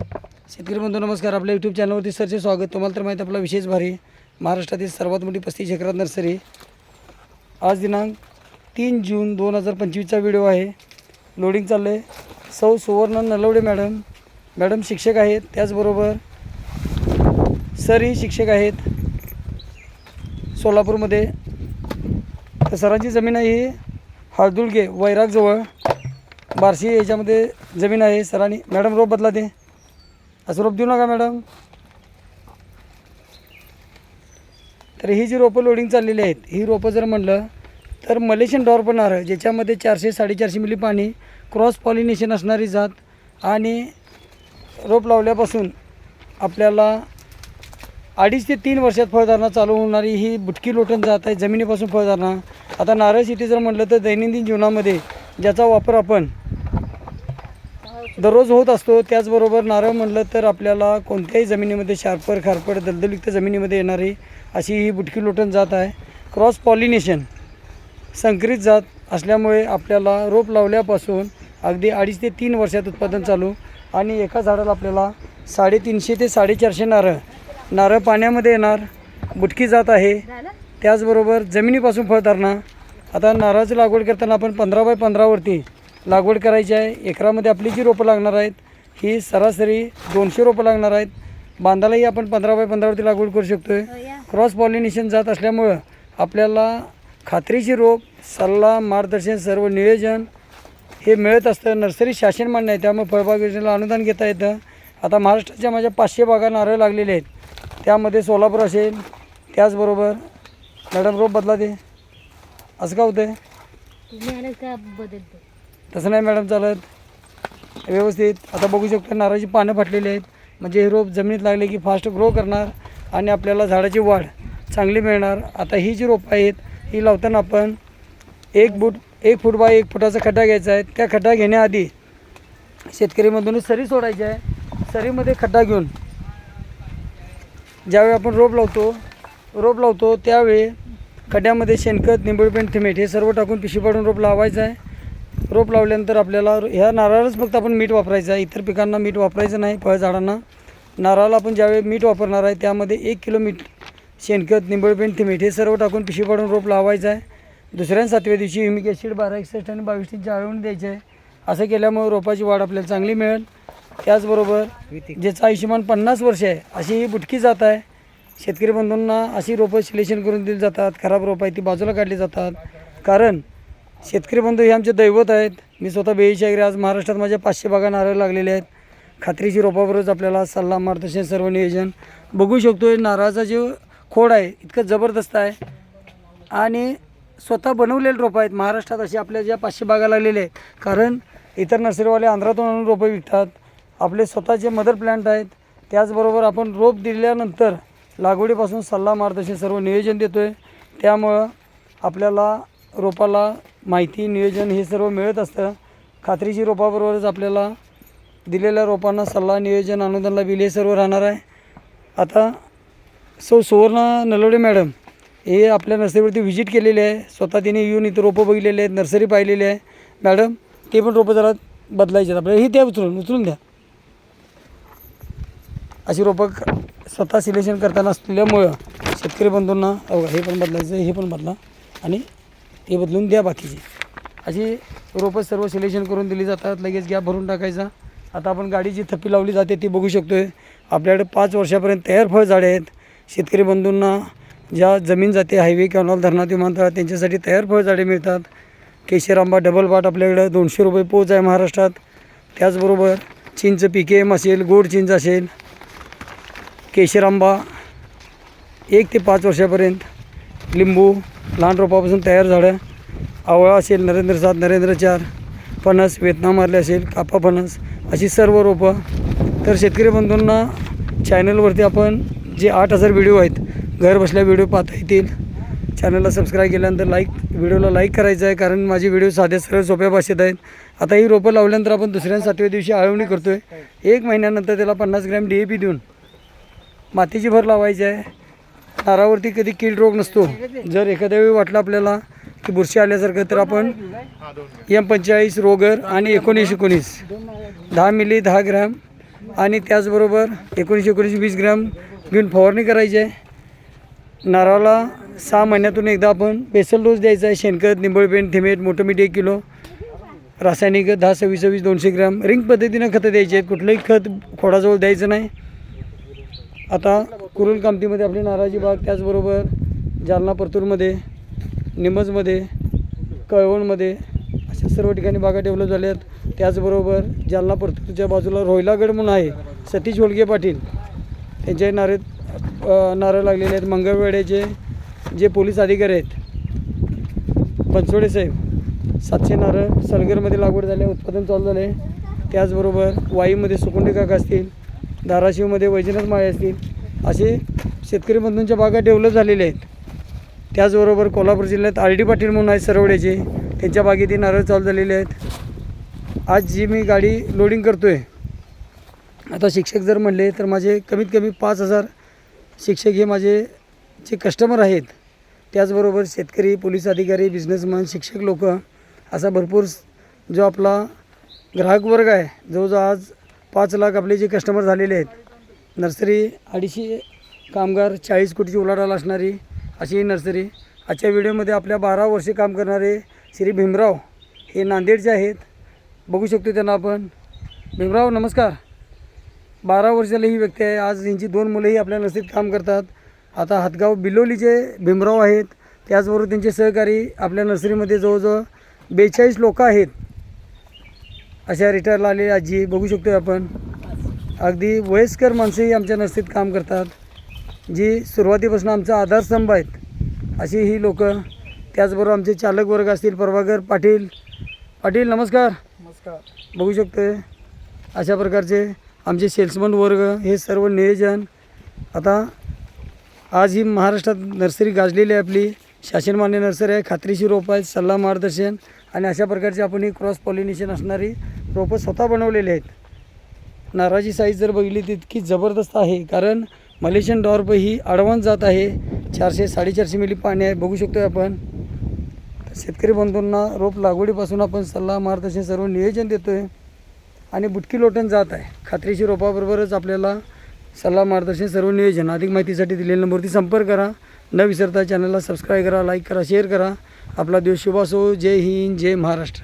शेतकरी बंधू नमस्कार. आपल्या यूट्यूब चॅनलवरती सरचे स्वागत. तुम्हाला तर माहिती आपला विशेष भारी महाराष्ट्रातील सर्वात मोठी पस्तीस एकरात नर्सरी. आज दिनांक तीन जून दोन हजार पंचवीसचा व्हिडिओ आहे. लोडिंग चाललं आहे सौ सुवर्ण नलवडे मॅडम. मॅडम शिक्षक आहेत. त्याचबरोबर सर ही शिक्षक आहेत. सोलापूरमध्ये. तर सरांची जमीन आहे ही वैरागजवळ. बार्शी याच्यामध्ये जमीन आहे. सरांनी मॅडम रोप बदला दे असं रोप देऊ नका मॅडम. तर ही जी रोपं लोडिंग चाललेली आहेत ही रोपं जर म्हणलं तर मलेशियन डॉर पण ज्याच्यामध्ये चारशे साडेचारशे मिली पाणी क्रॉस पॉलिनेशन असणारी जात आणि रोप लावल्यापासून आपल्याला अडीच ते तीन वर्षात फळधारणा चालू होणारी ही बुटकी लोटण जात आहे जमिनीपासून फळधारणा आता नारळ सिटी जर म्हटलं तर दैनंदिन जीवनामध्ये ज्याचा वापर आपण दररोज होत असतो. त्याचबरोबर नारळ म्हटलं तर आपल्याला कोणत्याही जमिनीमध्ये शार्पर खारपड दलदलयुक्त जमिनीमध्ये येणारी अशी ही बुटकी लोटण जात आहे. क्रॉस पॉलिनेशन संकरित जात असल्यामुळे आपल्याला रोप लावल्यापासून अगदी अडीच ते तीन वर्षात उत्पादन चालू आणि एका झाडाला आपल्याला साडेतीनशे ते साडेचारशे नारळ नारळ पाण्यामध्ये येणार बुटकी जात आहे. त्याचबरोबर जमिनीपासून फळ फळधारणा आता नारळाची लागवड करताना आपण पंधरा बाय पंधरावरती लागवड करायची आहे. एकरामध्ये आपली जी रोपं लागणार आहेत ही सरासरी दोनशे रोपं लागणार आहेत. बांधालाही आपण पंधरा बाय पंधरावरती लागवड करू शकतो आहे क्रॉस पॉलिनेशन जात असल्यामुळं आपल्याला खात्रीची रोप सल्ला मार्गदर्शन सर्व नियोजन हे मिळत असतं. नर्सरी शासन मान्य आहे त्यामुळे फळबाग योजनेला अनुदान घेता येतं. आता महाराष्ट्राच्या माझ्या पाचशे बागा नारळ लागलेले आहेत. त्यामध्ये सोलापूर असेल त्याचबरोबर मॅडम रोप बदला दे असं का होतं बदलतो तसं नाही मॅडम चालत. व्यवस्थित. आता बघू शकतो नारळाची पानं फाटलेली आहेत. म्हणजे हे रोप जमिनीत लागले की फास्ट ग्रो करणार आणि आपल्याला झाडाची वाढ चांगली मिळणार. आता ही जी रोपं आहेत ही लावताना आपण एक फूट एक फूट बाय एक फुटाचा खड्डा घ्यायचा आहे. त्या खड्डा घेण्याआधी शेतकरीमधूनच सरी सोडायची आहे. सरीमध्ये खड्डा घेऊन ज्यावेळी आपण रोप लावतो रोप लावतो त्यावेळी खड्ड्यामध्ये शेणखत निंबळपेंट थिमेट हे सर्व टाकून पिशी पाडून रोप लावायचं आहे. रोप लावल्यानंतर आपल्याला ह्या नारळालाच फक्त आपण मीठ वापरायचं आहे. इतर पिकांना मीठ वापरायचं नाही फळझाडांना. नारळाला आपण ज्यावेळी मीठ वापरणार आहे त्यामध्ये एक किलो मीठ शेणखत निंबळपेंट मीठ हे सर्व टाकून पिशी पाडून रोप लावायचं आहे. दुसऱ्या सातव्या दिवशी ह्युमिक ॲसिड बारा एकसष्ट आणि बावीस तीन जाळवून द्यायची आहे. असं केल्यामुळे रोपाची वाढ आपल्याला चांगली मिळेल. त्याचबरोबर ज्याचं आयुष्यमान पन्नास वर्ष आहे अशी ही बुटकी जात आहे. शेतकरी बंधूंना अशी रोपं सिलेक्शन करून दिली जातात. खराब रोपं आहे ती बाजूला काढली जातात. कारण शेतकरी बंधू हे आमचे दैवत आहेत. मी स्वतः बेळीच्या आज महाराष्ट्रात माझ्या पाचशे बागा नारळ लागलेले आहेत. खात्रीशी रोपाबरोबरच आपल्याला सल्ला मार्गदर्शन सर्व नियोजन. बघू शकतो नारळाचा जो खोड आहे इतकं जबरदस्त आहे. आणि स्वतः बनवलेले रोपं आहेत. महाराष्ट्रात असे आपल्या ज्या पाचशे बागा लागलेले आहेत. कारण इतर नर्सरीवाले आंध्रातून आणून रोपं विकतात. आपले स्वतःचे मदर प्लॅन्ट आहेत. त्याचबरोबर आपण रोप दिल्यानंतर लागवडीपासून सल्ला मार्गदर्शन सर्व नियोजन देतो आहे त्यामुळं आपल्याला रोपाला माहिती नियोजन हे सर्व मिळत असतं. खात्रीची रोपाबरोबरच आपल्याला दिलेल्या रोपांना सल्ला नियोजन अनुदानला बिल हे सर्व राहणार आहे. आता सो सुवर्ण नलवडे मॅडम हे आपल्या नर्सरीवरती व्हिजिट केलेले आहे. स्वतः तिने येऊन इथं रोपं बघितलेले आहेत नर्सरी पाहिलेली आहे. मॅडम ते पण रोपं जरा बदलायचे आहेत आपल्याला. ही द्या उचलून उचलून द्या. अशी रोपं स्वतः सिलेक्शन करताना असल्यामुळं शेतकरी बंधूंना हे पण बदलायचं हे पण बदला. आणि ते बदलून द्या बाकीची. अशी रोपं सर्व सिलेक्शन करून दिली जातात लगेच गॅप भरून टाकायचा. आता आपण गाडीची थप्पी लावली जाते ती बघू शकतो आहे आपल्याकडे पाच वर्षापर्यंत तयार फळ झाडे आहेत. शेतकरी बंधूंना ज्या जमीन जाते हायवे कॅनॉल धरणात विमानतळात त्यांच्यासाठी तयार फळ झाडे मिळतात. केशर आंबा डबल बाट आपल्याकडं दोनशे रुपये पोच आहे महाराष्ट्रात. त्याचबरोबर चिंच एम असेल गोड चिंच असेल. केशर आंबा एक ते पाच वर्षापर्यंत लिंबू लहान रोपापासून तयार झाडं आवळा असेल नरेंद्र सात नरेंद्र चार फणस मारले असेल कापा फणस अशी सर्व रोपं. तर शेतकरी बंधूंना चॅनलवरती आपण जे आठ हजार व्हिडिओ आहेत घर बसल्या व्हिडिओ पाहता येतील. चॅनलला सबस्क्राईब केल्यानंतर लाईक व्हिडिओला लाईक करायचं आहे कारण माझे व्हिडिओ साध्या सरळ सोप्या भाषेत आहेत. आता ही रोपं लावल्यानंतर आपण दुसऱ्या सातव्या दिवशी आळवणी करतो आहे एक महिन्यानंतर त्याला पन्नास ग्रॅम डी ए पी देऊन मातीची भर लावायची आहे. नारावरती कधी कीड रोग नसतो. जर एखाद्या वेळी वाटलं आपल्याला की बुरशी आल्यासारखं तर आपण एम पंचेचाळीस रोगर आणि एकोणीस एकोणीस. दहा मिली दहा ग्रॅम. आणि त्याचबरोबर एकोणीसशे एकोणीस वीस ग्रॅम घेऊन फवारणी करायची आहे. नारळाला सहा महिन्यातून एकदा आपण बेसल डोस द्यायचा आहे. शेणखत निंबळपेंट थिमेट मोठं मीठ एक किलो. रासायनिक दहा सव्वीस सव्वीस दोनशे ग्रॅम. रिंग पद्धतीनं खतं द्यायची आहेत. कुठलंही खत खोडाजवळ द्यायचं नाही. आता कुरुल कामतीमध्ये आपली नारळाची बाग त्याचबरोबर जालना परतूरमध्ये निमजमध्ये कळवणमध्ये अशा सर्व ठिकाणी बागा डेव्हलप झाल्या आहेत. त्याचबरोबर जालना परतूरच्या बाजूला रोहिलागड म्हणून आहे सतीश होलगे पाटील. त्यांच्याही नारे नारळ लागलेले आहेत. मंगळवेड्याचे जे पोलीस अधिकारी आहेत बनसोडे साहेब सातशे नारळ सलगरमध्ये लागवड झाले उत्पादन चालू झाले त्याचबरोबर वाईमध्ये सुकुंडे काका असतील धाराशिवमध्ये वैजनाथ माळे असतील असे शेतकरी बंधूंच्या बागा डेव्हलप झालेल्या आहेत. त्याचबरोबर कोल्हापूर जिल्ह्यात आर डी पाटील म्हणून आहेत सरवड्याचे त्यांच्या बागेतही नारळ चालू झालेले आहेत. आज जी मी गाडी लोडिंग करतो आहे आता शिक्षक जर म्हणले तर माझे कमीत कमी पाच हजार शिक्षक हे माझे जे कस्टमर आहेत त्याचबरोबर शेतकरी पोलीस अधिकारी बिझनेसमॅन शिक्षक लोक असा भरपूर जो आपला ग्राहक वर्ग आहे जवळजवळ आज पाच लाख आपले जे कस्टमर झालेले आहेत नर्सरी अडीचशे कामगार चाळीस कोटीची उलाढाल असणारी अशी ही नर्सरी आजच्या व्हिडिओमध्ये आपल्या बारा वर्षे काम करणारे श्री भीमराव हे नांदेडचे आहेत बघू शकतो त्यांना आपण. भीमराव नमस्कार. बारा वर्षाला ही व्यक्ती आहे आज यांची दोन मुलंही आपल्या नर्सरीत काम करतात. आता हातगाव बिलोलीचे भीमराव आहेत त्याचबरोबर त्यांचे सहकारी आपल्या नर्सरीमध्ये जवळजवळ बेचाळीस लोकं आहेत. अशा रिटायरला आलेली आजी बघू शकतो आपण. अगदी वयस्कर माणसंही आमच्या नर्सरीत काम करतात. जी सुरुवातीपासून आमचा आधारस्तंभ आहेत अशी ही लोक. त्याचबरोबर आमचे चालक वर्ग असतील प्रभाकर पाटील. पाटील नमस्कार. नमस्कार. बघू शकतोय. अशा प्रकारचे आमचे सेल्समन वर्ग हे सर्व नियोजन. आता आज ही महाराष्ट्रात नर्सरी गाजलेली आहे आपली. शासनमान्य नर्सरी आहे खात्रीशीर रोपं आहेत सल्ला मार्गदर्शन. आणि अशा प्रकारची आपण ही क्रॉस पॉलिनेशन असणारी रोपं स्वतः बनवलेले आहेत. नारळाची साईज जर बघितली तितकी जबरदस्त आहे. कारण मलेशियन डॉर्प ही अडवान्स जात आहे. चारशे साडेचारशे मिली पाणी आहे. बघू शकतोय आपण. शेतकरी बंधूंना रोप लागवडीपासून आपण सल्ला मार्गदर्शन सर्व नियोजन देतो आहे आणि बुटकी लोटण जात आहे. खात्रीशी रोपाबरोबरच आपल्याला सल्ला मार्गदर्शन सर्व नियोजन. अधिक माहितीसाठी दिलेल्या नंबरवरती संपर्क करा. न विसरता चॅनलला सबस्क्राईब करा लाईक करा शेअर करा. आपला दिवस शुभ असो. जय हिंद जय महाराष्ट्र.